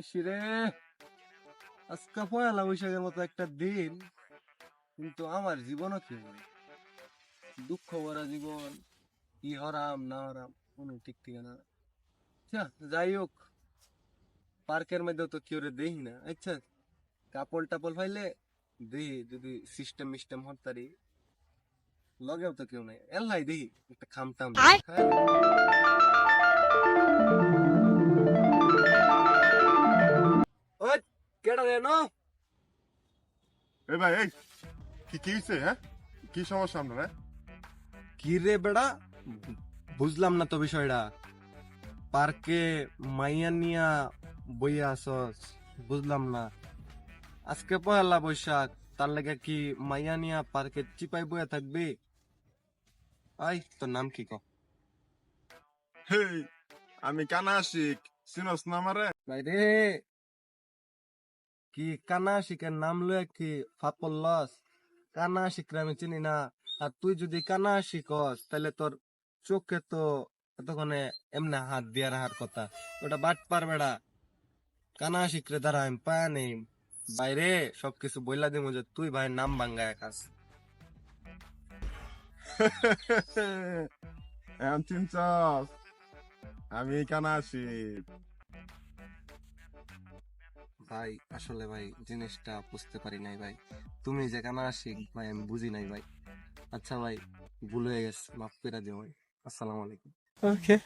ইসিরে আজকে পয়লা বৈশাখের মতো একটা দিন কিন্তু আমার জীবনও কি হবে দুঃখ ভরা জীবন কি হরাম না হরাম কোনো ঠিক ঠিকানা। আচ্ছা যাই হোক পার্কের মধ্যে তো কেউ রে দেখি না আচ্ছা কাপড় টাপল ফাইলে দেখি যদি সিস্টেম মিস্টেম হরতারি লগেও তো কেউ নাই এল্লাই দেখি একটা খামটাম। কেডা রে এ ভাই এই কি কি হইছে হ্যাঁ? কি সমস্যা আপনার হ্যাঁ? কি রে বেড়া বুঝলাম না তো বিষয়টা। পার্কে মাইয়া নিয়া বইয়া আসস বুঝলাম না। আজকে পয়লা বৈশাখ তার লাগে কি মাইয়া নিয়া পার্কে চিপাই বইয়া থাকবি? আই তোর নাম কি ক? হেই আমি কানা আশিক সিনস না আমারে? বাইরে কি কানা শিখের নাম লয়ে কি ফাপল লস? কানা শিখরে আমি চিনি না। আর তুই যদি কানা শিখস তাহলে তোর চোখে তো এতক্ষণে এমনি হাত দিয়ে রাখার কথা। ওটা বাট পারবে বেড়া কানা শিখরে দ্বারা আমি পায়া নেই। বাইরে সবকিছু বইলা দিব যে তুই ভাই নাম ভাঙ্গায় খাস এম চিনছস? আমি কানা আশিক ভাই, আসলে ভাই, জিনিসটা বুঝতে পারি নাই ভাই। তুমি যে কেন আসি ভাই, আমি বুঝি নাই ভাই। আচ্ছা ভাই, ভুল হয়ে গেছে, মাফ করে দিও ভাই। আসসালামু আলাইকুম। Okay.